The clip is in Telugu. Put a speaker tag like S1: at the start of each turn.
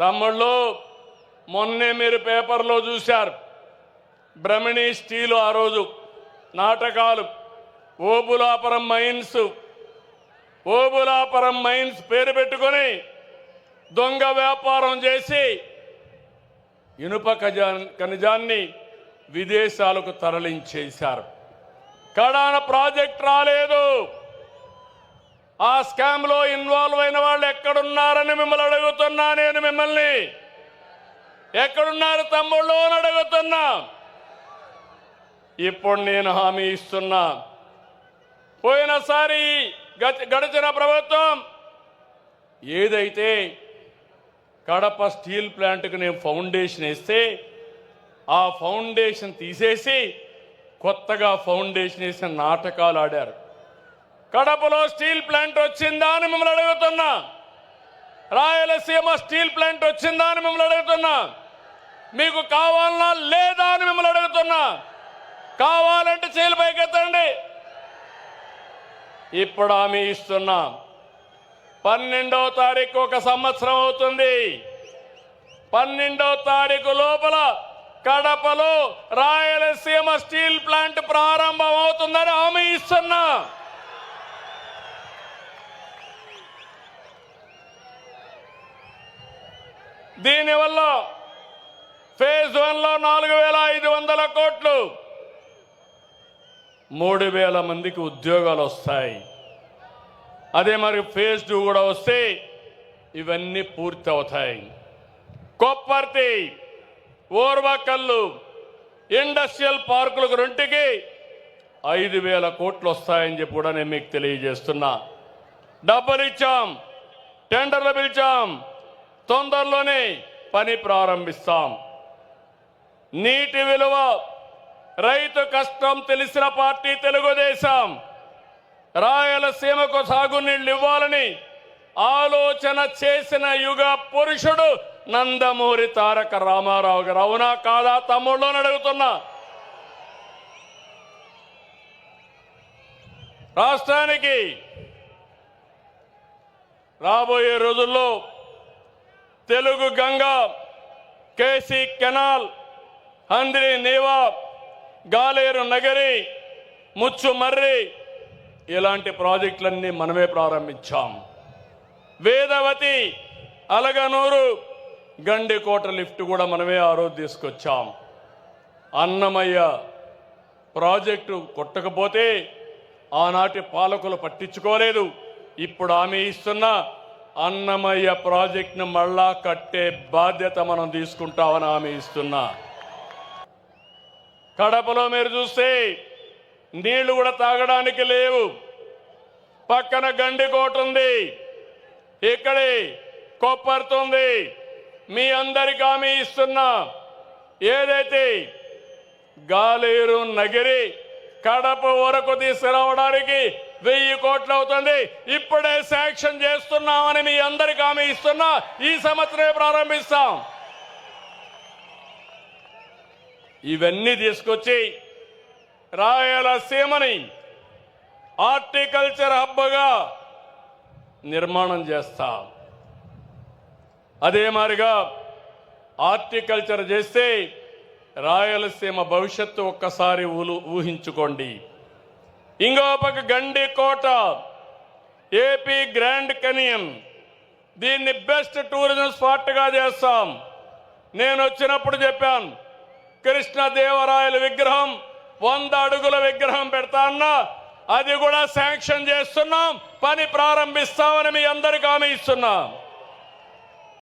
S1: తమ్ముళ్ళు మొన్నే మీరు పేపర్లో చూశారు. బ్రహ్మిణి స్టీలు ఆ రోజు. నాటకాలు. ఓబులాపురం మైన్స్. ఓబులాపురం మైన్స్ పేరు పెట్టుకొని దొంగ వ్యాపారం చేసి ఇనుప ఖజా ఖనిజాన్ని విదేశాలకు తరలించేశారు. కడాన ప్రాజెక్ట్ రాలేదు. ఆ స్కామ్లో ఇన్వాల్వ్ అయిన వాళ్ళు ఎక్కడున్నారని మిమ్మల్ని అడుగుతున్నా నేను మిమ్మల్ని. ఎక్కడున్నారు తమ్ముళ్ళు అని అడుగుతున్నా. ఇప్పుడు నేను హామీ ఇస్తున్నా. పోయినసారి గడిచిన ప్రభుత్వం ఏదైతే కడప స్టీల్ ప్లాంట్కి నేను ఫౌండేషన్ వేస్తే ఆ ఫౌండేషన్ తీసేసి కొత్తగా ఫౌండేషన్ వేసిన నాటకాలు ఆడారు. కడపలో స్టీల్ ప్లాంట్ వచ్చిందా అని మిమ్మల్ని అడుగుతున్నా. రాయలసీమ స్టీల్ ప్లాంట్ వచ్చిందా అని మిమ్మల్ని అడుగుతున్నా. మీకు కావాలన్నా లేదా అని మిమ్మల్ని అడుగుతున్నా. కావాలంటే చేలు పైకెత్తండి. ఇప్పుడు హామీ ఇస్తున్నా. పన్నెండవ తారీఖు ఒక సంవత్సరం అవుతుంది. పన్నెండవ తారీఖు లోపల కడపలో రాయలసీమ స్టీల్ ప్లాంట్ ప్రారంభం అవుతుందని హామీ ఇస్తున్నా. దీనివల్ల ఫేజ్ వన్లో నాలుగు వేల ఐదు వందల కోట్లు. మూడు వేల మందికి ఉద్యోగాలు వస్తాయి. అదే మరి ఫేజ్ టూ కూడా వస్తే ఇవన్నీ పూర్తి అవుతాయి కొప్పర్తి ఓర్వకల్లు ఇండస్ట్రియల్ పార్కులకు రెంటికి ఐదు వేల కోట్లు వస్తాయని చెప్పి కూడా నేను మీకు తెలియజేస్తున్నా. డబ్బులు ఇచ్చాం టెండర్లు పిలిచాం తొందరలోనే పని ప్రారంభిస్తాం. నీటి విలువ రైతు కష్టం తెలిసిన పార్టీ తెలుగుదేశం రాయలసీమకు సాగునీళ్ళు ఇవ్వాలని ఆలోచన చేసిన యుగ పురుషుడు నందమూరి తారక రామారావు గారు. అవునా కాదా తమ్ముళ్ళు అడుగుతున్నా. రాష్ట్రానికి రాబోయే రోజుల్లో Telugu Ganga KC canal Handri Neeva Galeru Nagari Muchumarri ఇలాంటి ప్రాజెక్టులన్నీ మనమే ప్రారంభించాం. వేదవతి అలగనూరు గండికోట లిఫ్ట్ కూడా మనమే ఆ రోజు తీసుకొచ్చాం. అన్నమయ్య ప్రాజెక్టు కొట్టకపోతే ఆనాటి పాలకులు పట్టించుకోలేదు. ఇప్పుడు ఆమె ఇస్తున్న అన్నమయ్య ప్రాజెక్ట్ను మళ్ళా కట్టే బాధ్యత మనం తీసుకుంటామని ఆమె ఇస్తున్నా. కడపలో మీరు చూస్తే నీళ్ళు కూడా తాగడానికి లేవు. పక్కన గండికోట ఉంది. ఇక్కడే కొప్పరుతుంది మీ అందరికి హామీ ఇస్తున్నా. ఏదైతే గాలేరు నగిరి కడప వరకు తీసుకురావడానికి వెయ్యి కోట్లు అవుతుంది. ఇప్పుడే శాంక్షన్ చేస్తున్నామని మీ అందరికి హామీ ఇస్తున్నా. ఈ సంవత్సరమే ప్రారంభిస్తాం. ఇవన్నీ తీసుకొచ్చి రాయలసీమని హార్టికల్చర్ హబ్గా నిర్మాణం చేస్తాం. అదే మాదిరిగా హార్టికల్చర్ చేస్తే రాయలసీమ భవిష్యత్తు ఒక్కసారి ఊలు- ఊహించుకోండి. ఇంకో పక్క గండి కోట ఏపీ గ్రాండ్ కనియం దీన్ని బెస్ట్ టూరిజం స్పాట్గా చేస్తాం. నేను వచ్చినప్పుడు చెప్పాను కృష్ణదేవరాయల విగ్రహం వంద అడుగుల విగ్రహం పెడతా అన్నా అది కూడా శాంక్షన్ చేస్తున్నాం పని ప్రారంభిస్తామని మీ అందరికి హామీ ఇస్తున్నాం.